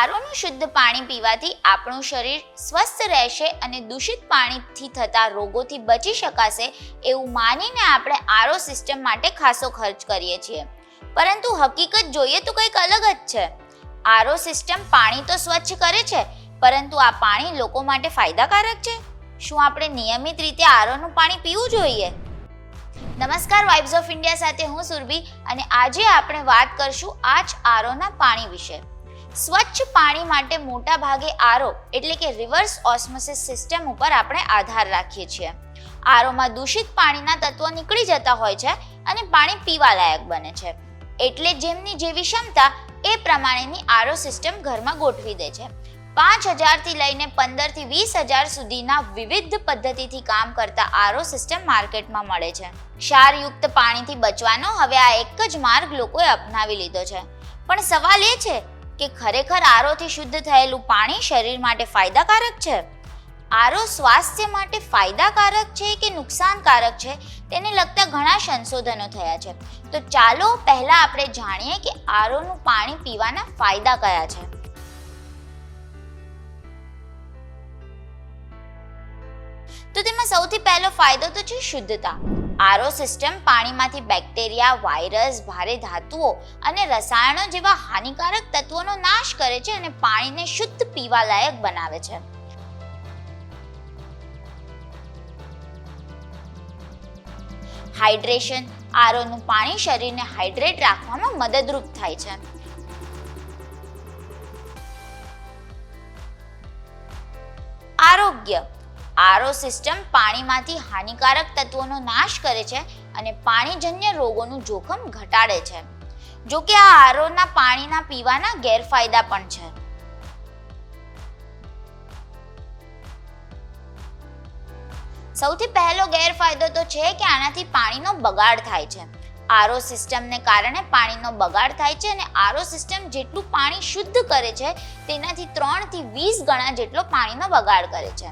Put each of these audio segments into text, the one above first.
આરોનું શુદ્ધ પાણી પીવાથી આપણું શરીર સ્વસ્થ રહેશે અને દૂષિત પાણીથી થતા રોગોથી બચી શકાશે એવું માનીને આપણે આરો સિસ્ટમ માટે ખાસો ખર્ચ કરીએ છીએ. પરંતુ હકીકત જોઈએ તો કંઈક અલગ જ છે. આરો સિસ્ટમ પાણી તો સ્વચ્છ કરે છે, પરંતુ આ પાણી લોકો માટે ફાયદાકારક છે? શું આપણે નિયમિત રીતે આરોનું પાણી પીવું જોઈએ? નમસ્કાર વાઇબ્સ ઓફ ઇન્ડિયા સાથે હું સુરભી અને આજે આપણે વાત કરશું આ જ આરોના પાણી વિશે. સ્વચ્છ પાણી માટે મોટા ભાગે આરો એટલે કે રિવર્સ ઓસ્મોસિસ સિસ્ટમ ઉપર આપણે આધાર રાખીએ છીએ. આરોમાં દૂષિત પાણીના તત્વો નીકળી જતા હોય છે અને પાણી પીવા લાયક બને છે. એટલે જેમની જેવી ક્ષમતા એ પ્રમાણેની આરો સિસ્ટમ ઘરમાં ગોઠવી દે છે. પાંચ હજારથી લઈને પંદરથી વીસ હજાર સુધીના વિવિધ પદ્ધતિથી કામ કરતા આરો સિસ્ટમ માર્કેટમાં મળે છે. ક્ષારયુક્ત પાણીથી બચવાનો હવે આ એક જ માર્ગ લોકોએ અપનાવી લીધો છે. પણ સવાલ એ છે કે ખરેખર આરોથી શુદ્ધ થયેલું પાણી શરીર માટે ફાયદાકારક છે? આરો સ્વાસ્થ્ય માટે ફાયદાકારક છે કે નુકસાનકારક છે? તેને લગતા ઘણા સંશોધનો થયા છે. તો ચાલો પહેલા આપણે જાણીએ કે આરોનું પાણી પીવાના ફાયદા કયા છે. તો તેમાં સૌથી પહેલો ફાયદો તો છે શુદ્ધતા. આરો સિસ્ટમ પાણીમાંથી બેક્ટેરિયા, વાયરસ, ભારે ધાતુઓ અને રસાયણો જેવા હાનિકારક તત્વોનો નાશ કરે છે અને પાણીને શુદ્ધ પીવા લાયક બનાવે છે. હાઇડ્રેશન, આરોનું પાણી શરીરને હાઇડ્રેટ રાખવામાં મદદરૂપ થાય છે. આરોગ્ય આરો સિસ્ટમ પાણીમાંથી હાનિકારક તત્વોનો નાશ કરે છે અને પાણીજન્ય રોગોનું જોખમ ઘટાડે છે. જો કે આ આરોના પાણીના પીવાના ગેરફાયદા પણ છે. સૌથી પહેલો ગેરફાયદો તો છે કે આનાથી પાણીનો બગાડ થાય છે. આરો સિસ્ટમને કારણે પાણીનો બગાડ થાય છે અને આરો સિસ્ટમ જેટલું પાણી શુદ્ધ કરે છે તેનાથી ત્રણથી વીસ ગણા જેટલો પાણીનો બગાડ કરે છે.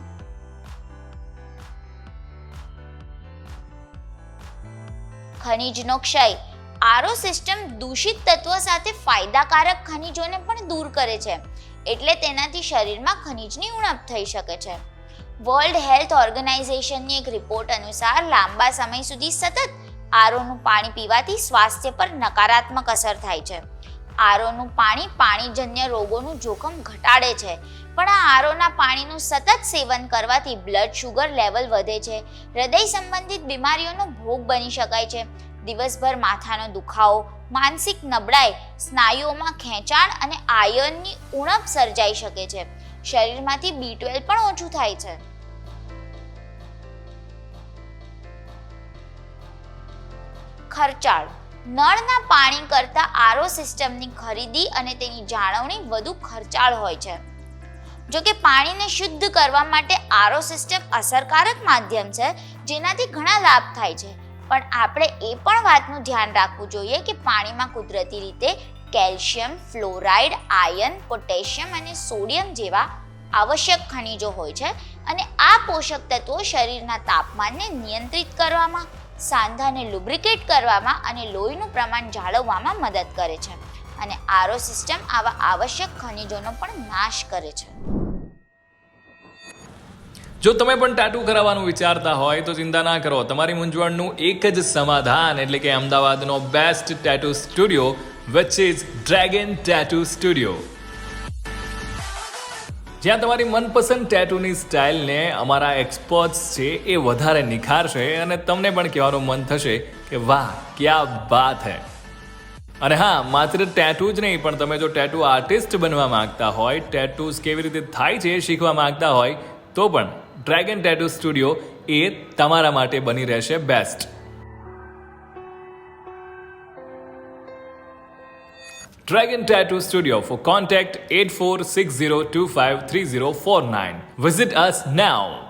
ખનિજનો ક્ષય આરો સિસ્ટમ દૂષિત તત્વો સાથે ફાયદાકારક ખનિજોને પણ દૂર કરે છે. એટલે તેનાથી શરીરમાં ખનિજની ઉણપ થઈ શકે છે. વર્લ્ડ હેલ્થ ઓર્ગેનાઇઝેશનની એક રિપોર્ટ અનુસાર લાંબા સમય સુધી સતત આરોનું પાણી પીવાથી સ્વાસ્થ્ય પર નકારાત્મક અસર થાય છે. આરોનું પાણી પાણીજન્ય રોગોનું જોખમ ઘટાડે છે. પણ આ આરોના પાણીનું સતત સેવન કરવાથી બ્લડ શુગર લેવલ વધે છે. હૃદય સંબંધિત બીમારીઓનો ભોગ બની શકાય છે. દિવસભર માથાનો દુખાવો, માનસિક નબળાઈ, સ્નાયુઓમાં ખેંચાણ અને આયર્નની ઉણપ સર્જાઈ શકે છે. શરીરમાંથી બી ટ્વેલ્વ પણ ઓછું થાય છે. ખર્ચાળ નળના પાણી કરતાં આરો સિસ્ટમની ખરીદી અને તેની જાળવણી વધુ ખર્ચાળ હોય છે. જો કે પાણીને શુદ્ધ કરવા માટે આરો સિસ્ટમ અસરકારક માધ્યમ છે, જેનાથી ઘણા લાભ થાય છે. પણ આપણે એ પણ વાતનું ધ્યાન રાખવું જોઈએ કે પાણીમાં કુદરતી રીતે કેલ્શિયમ, ફ્લોરાઇડ આયર્ન પોટેશિયમ અને સોડિયમ જેવા આવશ્યક ખનિજો હોય છે અને આ પોષક તત્વો શરીરના તાપમાનને નિયંત્રિત કરવામાં સાંધાને લુબ્રિકેટ કરવામાં અને લોહીનું પ્રમાણ જાળવવામાં મદદ કરે છે અને આરો સિસ્ટમ આવા આવશ્યક ખનિજોનો પણ નાશ કરે છે. જો તમે પણ ટાટુ કરાવવાનું વિચારતા હોય તો ચિંતા ના કરો. તમારી મૂંઝવણનું એક જ સમાધાન એટલે કે અમદાવાદનો best tattoo studio which is dragon tattoo studio જ્યાં તમારી મનપસંદ ટેટુની સ્ટાઇલને અમારા એક્સપર્ટ્સ છે એ વધારે નિખારશે અને તમને પણ કહેવાનું મન થશે કે વાહ, ક્યા વાત હે. અને હા, માત્ર ટેટુ જ નહીં, પણ તમે જો ટેટુ આર્ટિસ્ટ બનવા માંગતા હોય ટેટૂઝ કેવી રીતે થાય છે શીખવા માંગતા હોય, તો પણ ડ્રેગન ટેટુ સ્ટુડિયો એ તમારા માટે બની રહેશે best Dragon Tattoo Studio for contact 8460253049. Visit us now.